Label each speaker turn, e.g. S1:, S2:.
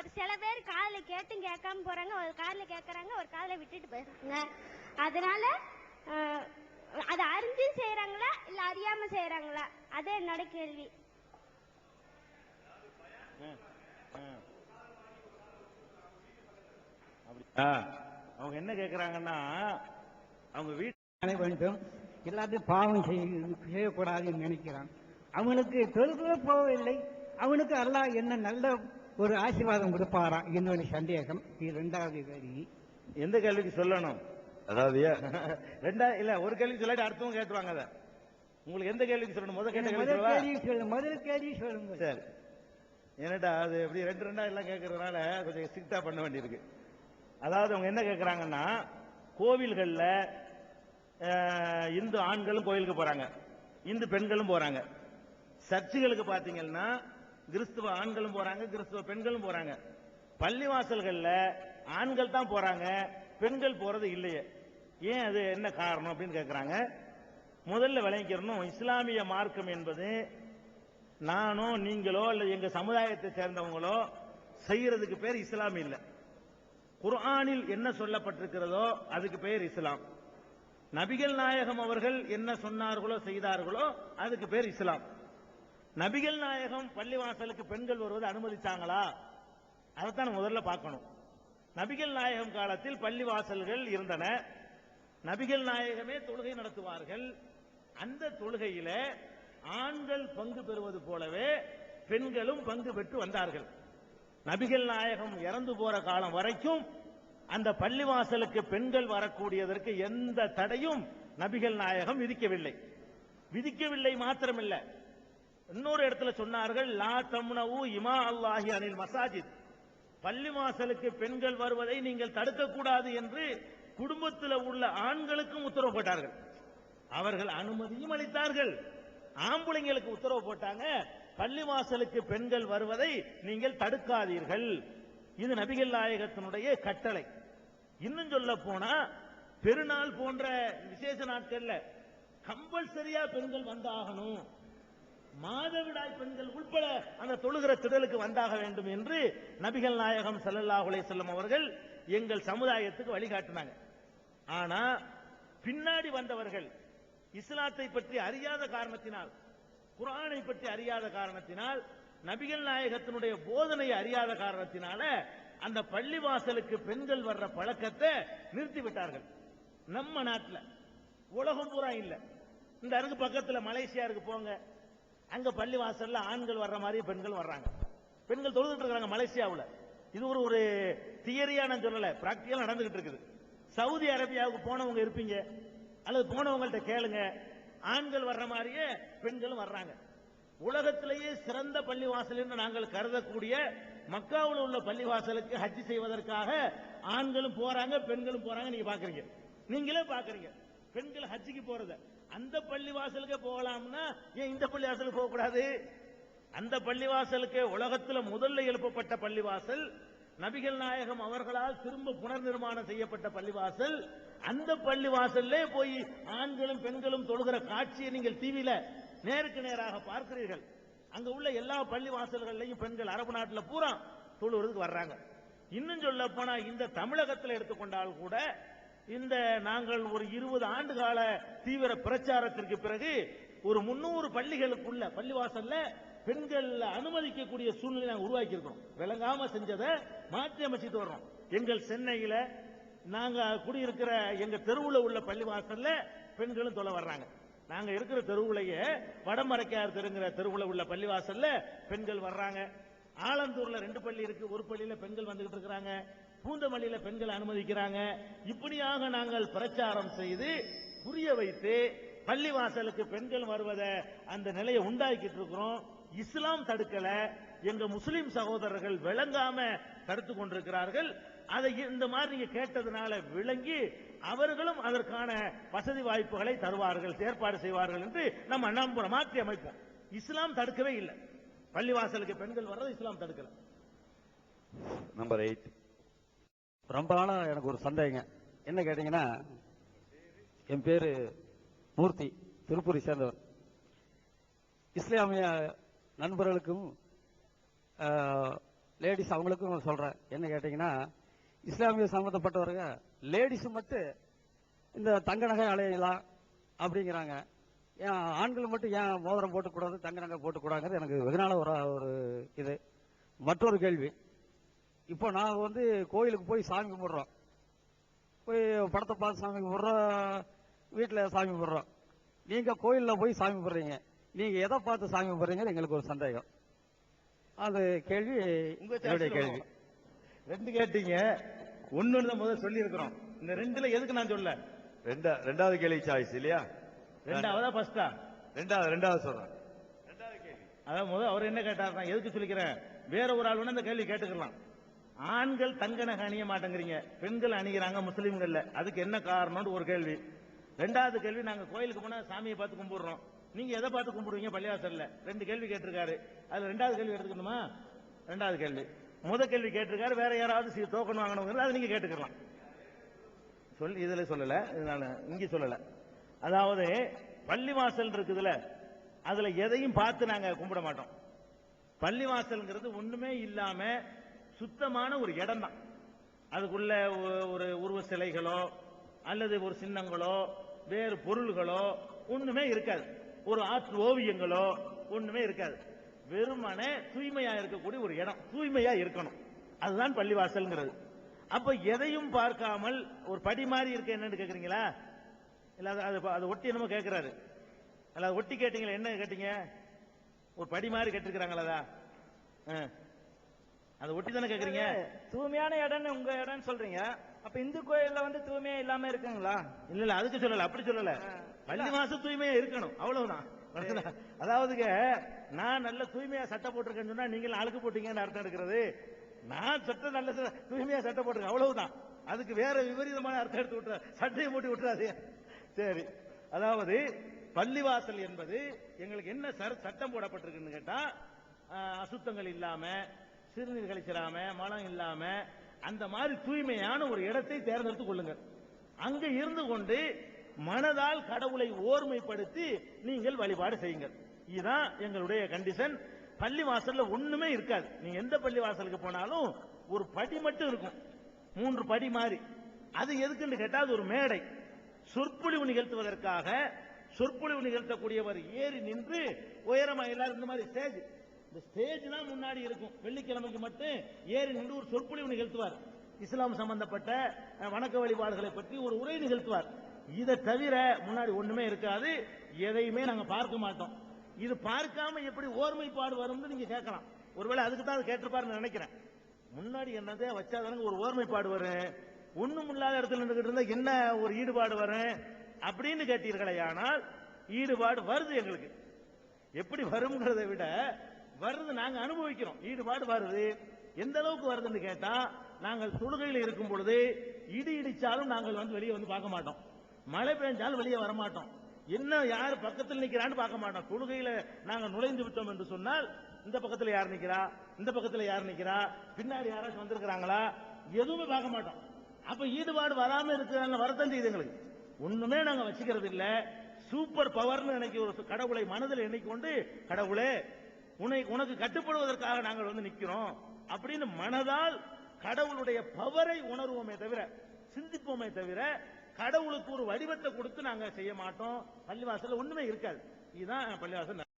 S1: ஒரு சில பேர் காதுல கேட்டும் கேட்காம போறாங்க ஒரு காதுல கேட்கறாங்க ஒரு காதுல விட்டுட்டு போயிடுறாங்க. அதனால அதை அறிஞ்சு செய்யறாங்களா இல்ல அறியாம செய்யறாங்களா அது என்னோட கேள்வி.
S2: அவங்க என்ன கேக்குறாங்கன்னா அவங்க வீட்டு
S3: வேண்டும். எல்லாத்தையும் பாவம் செய்ய செய்யக்கூடாதுன்னு நினைக்கிறான். அவனுக்கு தொழுகவே போவதில்லை அவனுக்கு அல்லாஹ் என்ன நல்ல ஒரு ஆசீர்வாதம் கொடுப்பாரா என்னுடைய சந்தேகம் இது ரெண்டாவது கேள்வி
S2: எந்த கேள்விக்கு சொல்லணும்?
S4: அதாவது
S2: ரெண்டா இல்ல ஒரு கேள்வி சொல்லாட்டி அடுத்தவங்க கேட்டுருவாங்க அதை. உங்களுக்கு எந்த கேள்விக்கு சொல்லணும்? முதல் கேட்ட கேள்வி
S3: சொல்லுங்க முதல் கேள்வி சொல்லுங்க.
S2: சரி. ஏன்னாடா அது எப்படி ரெண்டு ரெண்டா எல்லாம் கேட்கறதுனால கொஞ்சம் ஸ்ட்ரிக்டா பண்ண வேண்டியிருக்கு. அதாவது அவங்க என்ன கேட்கறாங்கன்னா கோவில்கள்ல இந்து ஆண்களும் கோயிலுக்கு போறாங்க. இந்து பெண்களும் போறாங்க. சர்ச்சுகளுக்கு பாத்தீங்கன்னா கிறிஸ்துவ ஆண்களும் போறாங்க கிறிஸ்துவ பெண்களும் போறாங்க. பள்ளிவாசல்கள்ல ஆண்கள் தான் போறாங்க பெண்கள் போறது இல்லையே. ஏன் அது என்ன காரணம் அப்படின்னு கேட்கிறாங்க முதல்ல விளங்கிக்கிறணும் இஸ்லாமிய மார்க்கம் என்பது நானோ நீங்களோ அல்லது எங்க சமுதாயத்தை சேர்ந்தவங்களோ செய்யறதுக்கு பேர் இஸ்லாம் இல்லை. குர்ஆனில் என்ன சொல்லப்பட்டிருக்கிறதோ அதுக்கு பேர் இஸ்லாம். நபிகள் நாயகம் அவர்கள் என்ன சொன்னார்களோ செய்தார்களோ அதுக்கு பேர் இஸ்லாம். நபிகள் நாயகம் பள்ளிவாசலுக்கு பெண்கள் வருவது அனுமதிச்சாங்களா? அதைத்தான் முதல்ல பார்க்கணும். நபிகள் நாயகம் காலத்தில் பள்ளிவாசல்கள் இருந்தன. நபிகள் நாயகமே தொழுகை நடத்துவார்கள். அந்த தொழுகையில ஆண்கள் பங்கு பெறுவது போலவே பெண்களும் பங்கு பெற்று வந்தார்கள். நபிகள் நாயகம் இறந்து போற காலம் வரைக்கும் அந்த பள்ளிவாசலுக்கு பெண்கள் வரக்கூடியதற்கு எந்த தடையும் நபிகள் நாயகம் விதிக்கவில்லை. விதிக்கவில்லை மாத்திரமில்லை. இன்னொரு இடத்துல சொன்னார்கள் லா தம்னவு இமா அல்லாஹி அனில் மசாஜித். பள்ளிவாசலுக்கு பெண்கள் வருவதை நீங்கள் தடுக்கக்கூடாது என்று குடும்பத்தில் உள்ள ஆண்களுக்கும் உத்தரவு போட்டார்கள். அவர்கள் அனுமதியும் அளித்தார்கள். ஆம்பளைங்களுக்கு உத்தரவு போட்டாங்க பள்ளி வாசலுக்கு பெண்கள் வருவதை நீங்கள் தடுக்காதீர்கள். இது நபிகள் நாயகத்தினுடைய கட்டளை. இன்னும் சொல்ல போனா பெருநாள் போன்ற விசேஷ நாட்கள்ல கம்பல்சரியா பெண்கள் வந்தாகணும். மாதவிடாய் பெண்கள் உட்பட அந்த தொழுகிற திடலுக்கு வந்தாக வேண்டும் என்று நபிகள் நாயகம் சல்லல்லா செல்லும் அவர்கள் எங்கள் சமுதாயத்துக்கு வழிகாட்டினாங்க. ஆனா பின்னாடி வந்தவர்கள் இஸ்லாத்தை பற்றி அறியாத காரணத்தினால் குரானை பற்றி அறியாத காரணத்தினால் நபிகள் நாயகத்தினுடைய போதனையை அறியாத காரணத்தினால அந்த பள்ளிவாசலுக்கு பெண்கள் வர்ற பழக்கத்தை நிறுத்தி விட்டார்கள் நம்ம நாட்டில் உலகம் பூரா இல்லை. இந்த அருகு பக்கத்தில் மலேசியா இருக்கு போங்க. அங்க பள்ளிவாசல்ல ஆண்கள் வர்ற மாதிரி பெண்கள் வர்றாங்க. பெண்கள் தொழுதுட்டு இருக்காங்க மலேசியாவில். இது ஒரு ஒரு தியரியா நான் சொல்லல பிராக்டிகலா நடந்துகிட்டு இருக்குது. சவுதி அரேபியாவுக்கு போனவங்க இருப்பீங்க அல்லது போனவங்கள்ட்ட கேளுங்க. ஆண்கள் வர்ற மாதிரியே பெண்களும் வர்றாங்க. உலகத்திலேயே சிறந்த பள்ளிவாசல் என்று நாங்கள் கருதக்கூடிய மக்காவில் உள்ள பள்ளிவாசலுக்கு ஹஜ் செய்வதற்காக ஆண்களும் போறாங்க பெண்களும் போறாங்க நீங்க பாக்குறீங்க. நீங்களே பாக்குறீங்க. பெண்கள் ஹஜ்ஜுக்கு போறத. அந்த பள்ளிவாசலுக்கு போகலாம்னா ஏன் இந்த பள்ளி வாசலுக்கு போகக்கூடாது? அந்த பள்ளிவாசலுக்கு உலகத்தில் முதல்ல எழுப்பப்பட்ட பள்ளிவாசல் நபிகள் நாயகம் அவர்களால் திரும்ப புனர் நிர்மாணம் செய்யப்பட்ட பள்ளிவாசல். அந்த பள்ளிவாசல்லே போய் ஆண்களும் பெண்களும் தொழுகிற காட்சியை நீங்கள் டிவியில நேருக்கு நேராக பார்க்கிறீர்கள். அங்க உள்ள எல்லா பள்ளிவாசல்கள்லையும் பெண்கள் அரபு நாட்டில் பூரா தொழுகிறதுக்கு வர்றாங்க. இன்னும் சொல்ல போனா இந்த தமிழகத்தில் எடுத்துக்கொண்டால் கூட இந்த நாங்கள் ஒரு இருபது ஆண்டு கால தீவிர பிரச்சாரத்திற்கு பிறகு ஒரு முன்னூறு பள்ளிகளுக்குள்ள பள்ளிவாசல்ல பெண்கள் அனுமதிக்கக்கூடிய சூழ்நிலை நாங்கள் உருவாக்கி இருக்கிறோம் விளங்காம செஞ்சதை மாற்றி அமைச்சிட்டு வர்றோம். எங்கள் சென்னையில நாங்க குடியிருக்கிற எங்க தெருவுல உள்ள பள்ளிவாசல்ல பெண்களும் தொலை வர்றாங்க. நாங்க இருக்கிற தெருவுலயே வடமரைக்கார் தெருங்கிற தெருவுல உள்ள பள்ளிவாசல்ல பெண்கள் வர்றாங்க. ஆலந்தூர்ல ரெண்டு பள்ளி இருக்கு. ஒரு பள்ளியில பெண்கள் வந்துகிட்டு இருக்கிறாங்க. பூந்தமல்லியில பெண்கள் அனுமதிக்கிறாங்க. இப்படியாக நாங்கள் பிரச்சாரம் செய்து புரிய வைத்து பள்ளிவாசலுக்கு பெண்கள் வருவதை அந்த நிலையை உண்டாக்கிட்டு இருக்கிறோம். இஸ்லாம் தடுக்கல. எங்க முஸ்லிம் சகோதரர்கள் விளங்காம தடுத்து கொண்டிருக்கிறார்கள். அதை இந்த மாதிரி நீங்க கேட்டதுனால விளங்கி அவர்களும் அதற்கான வசதி வாய்ப்புகளை தருவார்கள் ஏற்பாடு செய்வார்கள் என்று நம்ம நம்புறோம் மாற்றி அமைப்போம். இஸ்லாம் தடுக்கவே இல்லை. பள்ளிவாசலுக்கு பெண்கள் வர்றது இஸ்லாம் தடுக்கல.
S4: நம்பர் எயிட்
S5: ரொம்ப நாளாக எனக்கு ஒரு சந்தேகங்க. என்ன கேட்டீங்கன்னா என் பேர் மூர்த்தி திருப்பூரை சேர்ந்தவர். இஸ்லாமிய நண்பர்களுக்கும் லேடிஸ் அவங்களுக்கும் சொல்கிறேன் என்ன கேட்டிங்கன்னா இஸ்லாமிய சம்மந்தப்பட்டவருங்க லேடிஸ் மட்டும் இந்த தங்க நகை அலையலாம் அப்படிங்கிறாங்க. ஏன் ஆண்கள் மட்டும் ஏன் மோதிரம் போட்டுக்கூடாது தங்க நகை போட்டுக்கூடாங்கிறது எனக்கு வெகுநாள ஒரு ஒரு இது. மற்றொரு கேள்வி. இப்போ நான் வந்து கோயிலுக்கு போய் சாமி கும்பிடுறோம். போய் படத்தை பார்த்து சாமி கும்பிடுறோம். வீட்டில் சாமி கும்பிடுறோம். நீங்க கோயில்ல போய் சாமி கும்பிடுறீங்க. நீங்க எதை பார்த்து சாமி கும்பிடுறீங்கன்னு எங்களுக்கு ஒரு சந்தேகம். அது கேள்வி என்னுடைய கேள்வி.
S2: ரெண்டு கேட்டீங்க. ஒன்னு தான் முதல்ல சொல்லி இருக்கிறோம் இந்த ரெண்டுல எதுக்கு நான் சொல்ல?
S4: ரெண்டா ரெண்டாவது கேள்வி சாய்ஸ் இல்லையா?
S2: ரெண்டாவதா ஃபர்ஸ்டா
S4: ரெண்டாவது ரெண்டாவது சொல்றேன்.
S2: அதாவது முதல் அவர் என்ன கேட்டார் நான் எதுக்கு சொல்லிக்கிறேன்? வேற ஒரு ஆள் வேணா இந்த கேள்வி கேட்டுக்கலாம். ஆண்கள் தங்க நகை அணிய மாட்டேங்கிறீங்க. பெண்கள் அணிகிறாங்க முஸ்லீம்கள்ல அதுக்கு என்ன காரணம்னு ஒரு கேள்வி. ரெண்டாவது கேள்வி நாங்க கோயிலுக்கு போனா சாமியை பார்த்து கும்பிடுறோம். நீங்க எதை பார்த்து கும்பிடுவீங்க? பள்ளிவாசல்ல. ரெண்டு கேள்வி கேட்டிருக்காரு. அதுல ரெண்டாவது கேள்வி எடுத்துக்கணுமா? ரெண்டாவது கேள்வி. முத கேள்வி கேட்டிருக்காரு வேற யாராவது டோக்கன் வாங்கணுங்கிறது அதை நீங்க கேட்டுக்கலாம். சொல்லி இதுல சொல்லல. இது நான் இங்க சொல்லல. அதாவது பள்ளிவாசல் இருக்குதுல அதுல எதையும் பார்த்து நாங்க கும்பிட மாட்டோம். பள்ளிவாசல்ங்கிறது ஒண்ணுமே இல்லாம சுத்தமான ஒரு இடம் தான் அதுக்குள்ள ஒரு உருவ சிலைகளோ அல்லது ஒரு சின்னங்களோ வேறு பொருள்களோ ஒண்ணுமே இருக்காது. ஒரு ஆற்று ஓவியங்களோ ஒண்ணுமே இருக்காது. வெறுமனே தூய்மையா இருக்கக்கூடிய ஒரு இடம். தூய்மையா இருக்கணும். அதுதான் பள்ளிவாசல்ங்கிறது. அப்ப எதையும் பார்க்காமல் ஒரு படி மாதிரி இருக்க என்னன்னு கேக்குறீங்களா? இல்ல அது- அது ஒட்டி என்னமோ கேட்கிறாரு அல்ல ஒட்டி கேட்டீங்களா? என்ன கேட்டீங்க? ஒரு படி மாதிரி கேட்டிருக்கிறாங்களா அதை ஒட்டி தானே கேக்குறீங்க
S6: தூய்மையான இடம்னு உங்க இடம்னு சொல்றீங்க. அப்ப இந்து கோயில்ல வந்து தூய்மையா இல்லாம இருக்குங்களா?
S2: இல்ல இல்ல அதுக்கு சொல்லல அப்படி சொல்லல. பள்ளி மாசம் தூய்மையா இருக்கணும் அவ்வளவுதான். அதாவதுங்க நான் நல்ல தூய்மையா சட்டை போட்டிருக்கேன்னு சொன்னா நீங்க அழுக்கு போட்டீங்கன்னு அர்த்தம் இருக்கிறது நான் சட்டை நல்ல தூய்மையா சட்டை போட்டிருக்கேன் அவ்வளவுதான். அதுக்கு வேற விபரீதமான அர்த்தம் எடுத்து விட்டுற சட்டையை போட்டு விட்டுறாது சரி. அதாவது பள்ளிவாசல் என்பது எங்களுக்கு என்ன சட்டம் போடப்பட்டிருக்குன்னு கேட்டா அசுத்தங்கள் இல்லாம சிறுநீர் கழிச்சிடாம மலம் இல்லாம அந்த மாதிரி தூய்மையான ஒரு இடத்தை தேர்ந்தெடுத்துக் கொள்ளுங்கள் அங்கு இருந்து கொண்டு மனதால் கடவுளை ஓர்மைப்படுத்தி நீங்கள் வழிபாடு செய்யுங்கள். இதுதான் எங்களுடைய கண்டிஷன் பள்ளி வாசல்ல ஒண்ணுமே இருக்காது. நீங்க எந்த பள்ளி வாசலுக்கு போனாலும் ஒரு படி மட்டும் இருக்கும். மூன்று படி மாதிரி. அது எதுக்குன்னு கேட்டா அது ஒரு மேடை. சொற்பொழிவு நிகழ்த்துவதற்காக சொற்பொழிவு நிகழ்த்தக்கூடியவர் ஏறி நின்று உயரமா எல்லாரும் இந்த மாதிரி ஸ்டேஜ் இந்த ஸ்டேஜ் தான் முன்னாடி இருக்கும். வெள்ளிக்கிழமைக்கு மட்டும் ஏறி நின்று ஒரு சொற்பொழிவு நிகழ்த்துவார். இஸ்லாம் சம்பந்தப்பட்ட வணக்க வழிபாடுகளை பற்றி ஒரு உரை நிகழ்த்துவார். இதை தவிர முன்னாடி ஒண்ணுமே இருக்காது. எதையுமே நாங்க பார்க்க மாட்டோம். இது பார்க்காம எப்படி ஓர்மைப்பாடு வரும்னு நீங்க கேட்கலாம். ஒருவேளை அதுக்கு தான் அது கேட்டிருப்பாருன்னு நினைக்கிறேன். முன்னாடி என்னதே வச்சாதானங்க ஒரு ஓர்மைப்பாடு வரும் ஒண்ணும் இல்லாத இடத்துல நின்றுகிட்டு இருந்தா என்ன ஒரு ஈடுபாடு வரும் அப்படின்னு கேட்டீர்களே ஆனால் ஈடுபாடு வருது எங்களுக்கு. எப்படி வருங்கிறதை விட வருது நாங்க அனுபவிக்கிறோம். ஈடுபாடு வருது. எந்த அளவுக்கு வருதுன்னு கேட்டா நாங்கள் தொழுகையில் இருக்கும் பொழுது இடி இடிச்சாலும் நாங்கள் வந்து வெளியே வந்து பார்க்க மாட்டோம். மழை பெஞ்சாலும் வெளியே வர மாட்டோம் என்ன யார் பக்கத்தில் நிக்கிறான்னு பார்க்க மாட்டோம். தொழுகையில நாங்க நுழைந்து விட்டோம் என்று சொன்னால் இந்த பக்கத்தில் யார் நிக்கிறா? இந்த பக்கத்தில் யார் நிக்கிறா? பின்னாடி யாராச்சும் வந்திருக்கிறாங்களா? எதுவுமே பார்க்க மாட்டோம். அப்ப ஈடுபாடு வராம இருக்கிற வருத்தம் செய்யுது எங்களுக்கு. ஒண்ணுமே நாங்க வச்சுக்கிறது இல்ல. சூப்பர் பவர்னு நினைக்க ஒரு கடவுளை மனதில் எண்ணிக்கொண்டு கடவுளே உனை உனக்கு கட்டுப்படுவதற்காக நாங்கள் வந்து நிற்கிறோம் அப்படின்னு மனதால் கடவுளுடைய பவரை உணர்வோமே தவிர சிந்திப்போமே தவிர கடவுளுக்கு ஒரு வடிவத்தை கொடுத்து நாங்க செய்ய மாட்டோம். பள்ளிவாசல ஒண்ணுமே இருக்காது. இதுதான் பள்ளிவாசல்